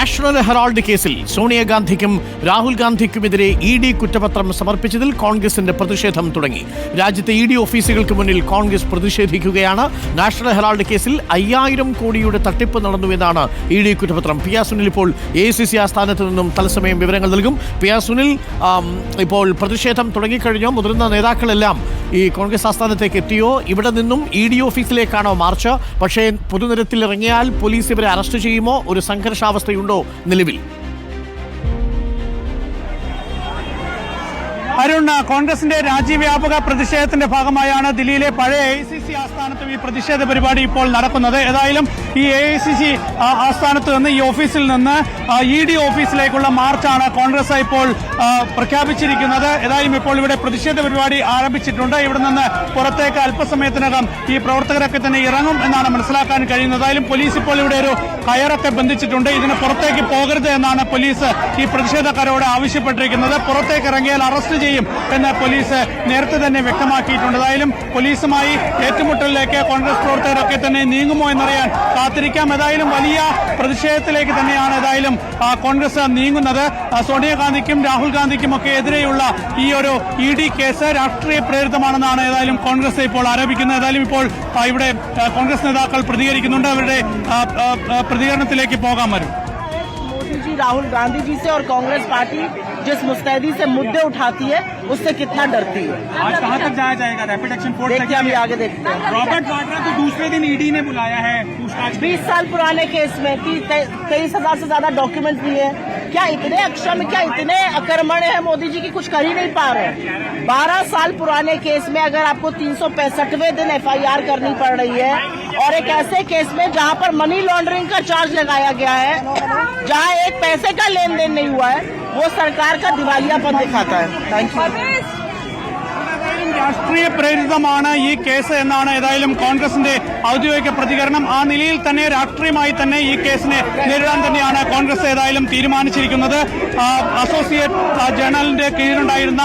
National Herald കേസിൽ സോണിയാഗാന്ധിക്കും രാഹുൽ ഗാന്ധിക്കുമെതിരെ ഇ ഡി കുറ്റപത്രം സമർപ്പിച്ചതിൽ കോൺഗ്രസിന്റെ പ്രതിഷേധം തുടങ്ങി. രാജ്യത്തെ ഇ ഡി ഓഫീസുകൾക്ക് മുന്നിൽ കോൺഗ്രസ് പ്രതിഷേധിക്കുകയാണ്. നാഷണൽ ഹെറാൾഡ് കേസിൽ അയ്യായിരം കോടിയുടെ തട്ടിപ്പ് നടന്നുവെന്നാണ് ഇ ഡി കുറ്റപത്രം. പി ആർ സുനിൽ ഇപ്പോൾ എ സി സി ആസ്ഥാനത്ത് നിന്നും തത്സമയം വിവരങ്ങൾ നൽകും. പി ആർ സുനിൽ ഇപ്പോൾ പ്രതിഷേധം തുടങ്ങിക്കഴിഞ്ഞോ. മുതിർന്ന നേതാക്കളെല്ലാം ഈ കോൺഗ്രസ് ആസ്ഥാനത്തേക്ക് എത്തിയോ? ഇവിടെ നിന്നും ഇ ഡി ഓഫീസിലേക്കാണോ മാർച്ച്? പക്ഷേ പൊതുനിരത്തിൽ ഇറങ്ങിയാൽ പോലീസ് ഇവരെ അറസ്റ്റ് ചെയ്യുമോ? ഒരു സംഘർഷാവസ്ഥയുണ്ടോ നിലവിൽ? അരുൺ കോൺഗ്രസിന്റെ രാജ്യവ്യാപക പ്രതിഷേധത്തിന്റെ ഭാഗമായാണ് ദില്ലിയിലെ പഴയ എ സി സി ആസ്ഥാനത്തും ഈ പ്രതിഷേധ പരിപാടി ഇപ്പോൾ നടക്കുന്നത്. ഏതായാലും ഈ എ സി സി ആസ്ഥാനത്ത് നിന്ന് ഈ ഓഫീസിൽ നിന്ന് ഇ ഡി ഓഫീസിലേക്കുള്ള മാർച്ചാണ് കോൺഗ്രസ് ഇപ്പോൾ പ്രഖ്യാപിച്ചിരിക്കുന്നത്. ഏതായാലും ഇപ്പോൾ ഇവിടെ പ്രതിഷേധ പരിപാടി ആരംഭിച്ചിട്ടുണ്ട്. ഇവിടെ നിന്ന് പുറത്തേക്ക് അല്പസമയത്തിനകം ഈ പ്രവർത്തകരൊക്കെ തന്നെ ഇറങ്ങും എന്നാണ് മനസ്സിലാക്കാൻ കഴിയുന്നത്. ഏതായാലും പോലീസ് ഇപ്പോൾ ഇവിടെ ഒരു കയറൊക്കെ ബന്ധിച്ചിട്ടുണ്ട്. ഇതിന് പുറത്തേക്ക് പോകരുത് എന്നാണ് പോലീസ് ഈ പ്രതിഷേധക്കാരോട് ആവശ്യപ്പെട്ടിരിക്കുന്നത്. പുറത്തേക്ക് ഇറങ്ങിയാൽ അറസ്റ്റ് ചെയ്യും. എന്ന് പോലീസ് നേരത്തെ തന്നെ വ്യക്തമാക്കിയിട്ടുണ്ട്. ഏതായാലും പോലീസുമായി ഏറ്റുമുട്ടലിലേക്ക് കോൺഗ്രസ് പ്രവർത്തകരൊക്കെ തന്നെ നീങ്ങുമോ എന്നറിയാൻ കാത്തിരിക്കാം. ഏതായാലും വലിയ പ്രതിഷേധത്തിലേക്ക് തന്നെയാണ് ഏതായാലും കോൺഗ്രസ് നീങ്ങുന്നത്. സോണിയാഗാന്ധിക്കും രാഹുൽ ഗാന്ധിക്കും ഒക്കെ എതിരെയുള്ള ഈ ഒരു ഇ ഡി കേസ് രാഷ്ട്രീയ പ്രേരിതമാണെന്നാണ് ഏതായാലും കോൺഗ്രസ് ഇപ്പോൾ ആരോപിക്കുന്നത്. ഏതായാലും ഇപ്പോൾ ഇവിടെ കോൺഗ്രസ് നേതാക്കൾ പ്രതികരിക്കുന്നുണ്ട്. അവരുടെ പ്രതികരണത്തിലേക്ക് പോകാൻ വരും. मोदी जी राहुल गांधी जी से और कांग्रेस पार्टी जिस मुस्तैदी से मुद्दे उठाती है उससे कितना डरती है? आज कहाँ तक जाया जाएगा? रैपिड एक्शन फोर्स देखते हैं अभी आगे देखते हैं। रॉबर्ट वाड्रा तो दूसरे दिन ईडी ने बुलाया है पूछताछ बीस साल पुराने केस में तेईस हज़ार से ज़्यादा डॉक्यूमेंट भी है। क्या इतने अक्षम, क्या इतने अकर्मण है? मोदी जी की कुछ कर ही नहीं पा रहे। बारह साल पुराने केस में अगर आपको तीन दिन एफआईआर करनी पड़ रही है, और एक ऐसे केस में जहाँ पर मनी लॉन्ड्रिंग का चार्ज लगाया गया है, जहाँ एक पैसे का लेन देन नहीं हुआ है, वो सरकार का दिवालियापन दिखाता है। थैंक यू രാഷ്ട്രീയ പ്രേരിതമാണ് ഈ കേസ് എന്നാണ് ഏതായാലും കോൺഗ്രസിന്റെ ഔദ്യോഗിക പ്രതികരണം. ആ നിലയിൽ തന്നെ രാഷ്ട്രീയമായി തന്നെ ഈ കേസിനെ നേരിടാൻ തന്നെയാണ് കോൺഗ്രസ് ഏതായാലും തീരുമാനിച്ചിരിക്കുന്നത്. അസോസിയേറ്റ് ജേണലിന്റെ കീഴിലുണ്ടായിരുന്ന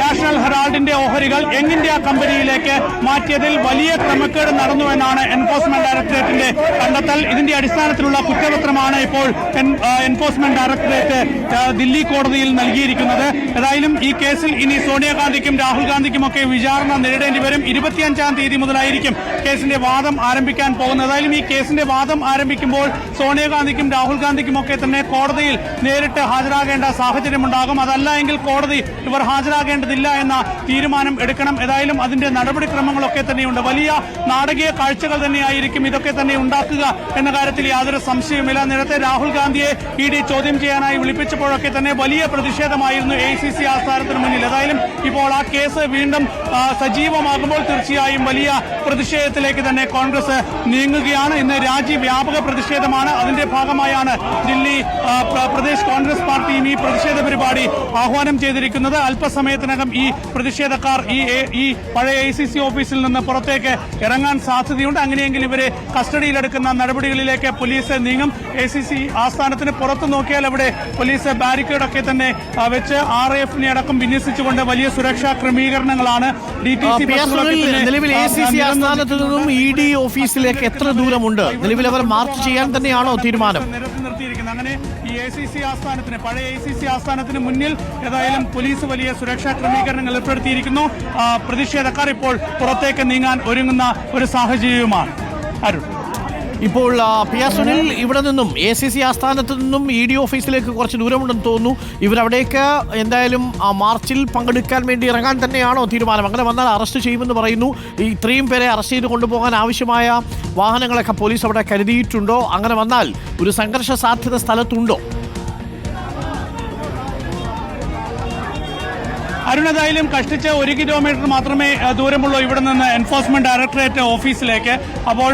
നാഷണൽ ഹെറാൾഡിന്റെ ഓഹരികൾ യങ് ഇന്ത്യ കമ്പനിയിലേക്ക് മാറ്റിയതിൽ വലിയ ക്രമക്കേട് നടന്നു എന്നാണ് എൻഫോഴ്സ്മെന്റ് ഡയറക്ടറേറ്റിന്റെ കണ്ടെത്തൽ. ഇതിന്റെ അടിസ്ഥാനത്തിലുള്ള കുറ്റപത്രമാണ് ഇപ്പോൾ എൻഫോഴ്സ്മെന്റ് ഡയറക്ടറേറ്റ് ദില്ലി കോടതിയിൽ നൽകിയിരിക്കുന്നത്. ഏതായാലും ഈ കേസിൽ ഇനി സോണിയാഗാന്ധിക്കും രാഹുൽ ഗാന്ധിക്കും ഒക്കെ വിചാരണ നേരിടേണ്ടി വരും. ഇരുപത്തിയഞ്ചാം തീയതി മുതലായിരിക്കും കേസിന്റെ വാദം ആരംഭിക്കാൻ പോകുന്നത്. ഏതായാലും ഈ കേസിന്റെ വാദം ആരംഭിക്കുമ്പോൾ സോണിയാഗാന്ധിക്കും രാഹുൽ ഗാന്ധിക്കും ഒക്കെ തന്നെ കോടതിയിൽ നേരിട്ട് ഹാജരാകേണ്ട സാഹചര്യമുണ്ടാകും. അതല്ല എങ്കിൽ കോടതി ഇവർ ഹാജരാകേണ്ടതില്ല എന്ന തീരുമാനം എടുക്കണം. ഏതായാലും അതിന്റെ നടപടിക്രമങ്ങളൊക്കെ തന്നെയുണ്ട്. വലിയ നാടകീയ കാഴ്ചകൾ തന്നെയായിരിക്കും ഇതൊക്കെ തന്നെ ഉണ്ടാക്കുക എന്ന കാര്യത്തിൽ യാതൊരു സംശയവുമില്ല. നേരത്തെ രാഹുൽ ഗാന്ധിയെ ഇ ഡി ചോദ്യം ചെയ്യാനായി വിളിപ്പിച്ചപ്പോഴൊക്കെ തന്നെ വലിയ പ്രതിഷേധമായിരുന്നു എ സി സി ആസ്ഥാനത്തിന് മുന്നിൽ. ഏതായാലും ഇപ്പോൾ ആ കേസ് വീണ്ടും ആ, സജീവമാകുമ്പോൾ തീർച്ചയായും വലിയ പ്രതിഷേധത്തിലേക്ക് തന്നെ കോൺഗ്രസ് നീങ്ങുകയാണ്. ഇന്ന് രാജ്യവ്യാപക പ്രതിഷേധമാണ്. അതിന്റെ ഭാഗമായാണ് ദില്ലി പ്രദേശ് കോൺഗ്രസ് പാർട്ടിയും ഈ പ്രതിഷേധ പരിപാടി ആഹ്വാനം ചെയ്തിരിക്കുന്നത്. അല്പസമയത്തിനകം ഈ പ്രതിഷേധക്കാർ ഈ ഈ പഴയ ഐ സി സി ഓഫീസിൽ നിന്ന് പുറത്തേക്ക് ഇറങ്ങാൻ സാധ്യതയുണ്ട്. അങ്ങനെയെങ്കിൽ ഇവരെ കസ്റ്റഡിയിലെടുക്കുന്ന നടപടികളിലേക്ക് പോലീസ് നീങ്ങും. എ സി സി ആസ്ഥാനത്തിന് പുറത്തു നോക്കിയാൽ അവിടെ പോലീസ് ബാരിക്കേഡൊക്കെ തന്നെ വെച്ച് ആർ എഫിനെ അടക്കം വിന്യസിച്ചുകൊണ്ട് വലിയ സുരക്ഷാ ക്രമീകരണങ്ങളാണ് ആർ നിലവിൽ എ സി സി ആസ്ഥാനത്ത് നിന്നും ഇ ഡി ഓഫീസിലേക്ക് എത്ര ദൂരമുണ്ട്? നിലവിൽ അവർ മാർച്ച് ചെയ്യാൻ തന്നെയാണോ തീരുമാനം? അങ്ങനെ ഈ എ സി സി ആസ്ഥാനത്തിന് പഴയ എ സി സി ആസ്ഥാനത്തിന് മുന്നിൽ ഏതായാലും പോലീസ് വലിയ സുരക്ഷാ ക്രമീകരണങ്ങൾ ഏർപ്പെടുത്തിയിരിക്കുന്നു. പ്രതിഷേധക്കാർ ഇപ്പോൾ പുറത്തേക്ക് നീങ്ങാൻ ഒരുങ്ങുന്ന ഒരു സാഹചര്യവുമാണ്. അരുൺ. ഇപ്പോൾ പി ആർ സുനിൽ ഇവിടെ നിന്നും എ സി സി ആസ്ഥാനത്ത് നിന്നും ഇ ഡി ഓഫീസിലേക്ക് കുറച്ച് ദൂരമുണ്ടെന്ന് തോന്നുന്നു. ഇവരവിടേക്ക് എന്തായാലും ആ മാർച്ചിൽ പങ്കെടുക്കാൻ വേണ്ടി ഇറങ്ങാൻ തന്നെയാണോ തീരുമാനം? അങ്ങനെ വന്നാൽ അറസ്റ്റ് ചെയ്യുമെന്ന് പറയുന്നു. ഇത്രയും പേരെ അറസ്റ്റ് ചെയ്ത് കൊണ്ടുപോകാൻ ആവശ്യമായ വാഹനങ്ങളൊക്കെ പോലീസ് അവിടെ കരുതിയിട്ടുണ്ടോ? അങ്ങനെ വന്നാൽ ഒരു സംഘർഷ സാധ്യത സ്ഥലത്തുണ്ടോ? അരുണതായാലും കഷ്ടിച്ച് ഒരു കിലോമീറ്റർ മാത്രമേ ദൂരമുള്ളൂ ഇവിടെ നിന്ന് എൻഫോഴ്സ്മെന്റ് ഡയറക്ടറേറ്റ് ഓഫീസിലേക്ക്. അപ്പോൾ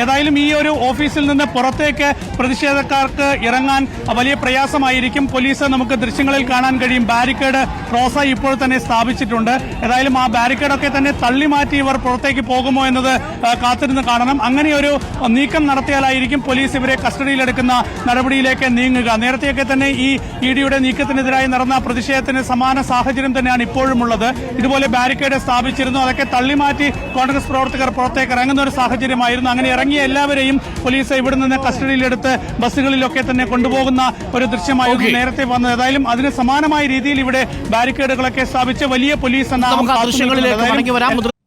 ഏതായാലും ഈ ഒരു ഓഫീസിൽ നിന്ന് പുറത്തേക്ക് പ്രതിഷേധക്കാർക്ക് ഇറങ്ങാൻ വലിയ പ്രയാസമായിരിക്കും. പോലീസ് നമുക്ക് ദൃശ്യങ്ങളിൽ കാണാൻ കഴിയും. ബാരിക്കേഡ് റോസ ഇപ്പോൾ തന്നെ സ്ഥാപിച്ചിട്ടുണ്ട്. ഏതായാലും ആ ബാരിക്കേഡൊക്കെ തന്നെ തള്ളി മാറ്റി ഇവർ പുറത്തേക്ക് പോകുമോ എന്നത് കാത്തിരുന്ന് കാണണം. അങ്ങനെ ഒരു നീക്കം നടത്തിയാലായിരിക്കും പോലീസ് ഇവരെ കസ്റ്റഡിയിലെടുക്കുന്ന നടപടിയിലേക്ക് നീങ്ങുക. നേരത്തെയൊക്കെ തന്നെ ഈ ഇ ഡിയുടെ നീക്കത്തിനെതിരായി നടന്ന പ്രതിഷേധത്തിന് സമാന സാഹചര്യം തന്നെ തന്നെയാണ് ഇപ്പോഴും ഉള്ളത് ഇതുപോലെ ബാരിക്കേഡ് സ്ഥാപിച്ചിരുന്നു. അതൊക്കെ തള്ളിമാറ്റി കോൺഗ്രസ് പ്രവർത്തകർ പുറത്തേക്ക് ഇറങ്ങുന്ന ഒരു സാഹചര്യമായിരുന്നു. അങ്ങനെ ഇറങ്ങിയ എല്ലാവരെയും പോലീസ് ഇവിടെ നിന്ന് കസ്റ്റഡിയിലെടുത്ത് ബസ്സുകളിലൊക്കെ തന്നെ കൊണ്ടുപോകുന്ന ഒരു ദൃശ്യമായിരുന്നു നേരത്തെ വന്നത്. ഏതായാലും അതിന് സമാനമായ രീതിയിൽ ഇവിടെ ബാരിക്കേഡുകളൊക്കെ സ്ഥാപിച്ച് വലിയ പോലീസ് നമുക്ക്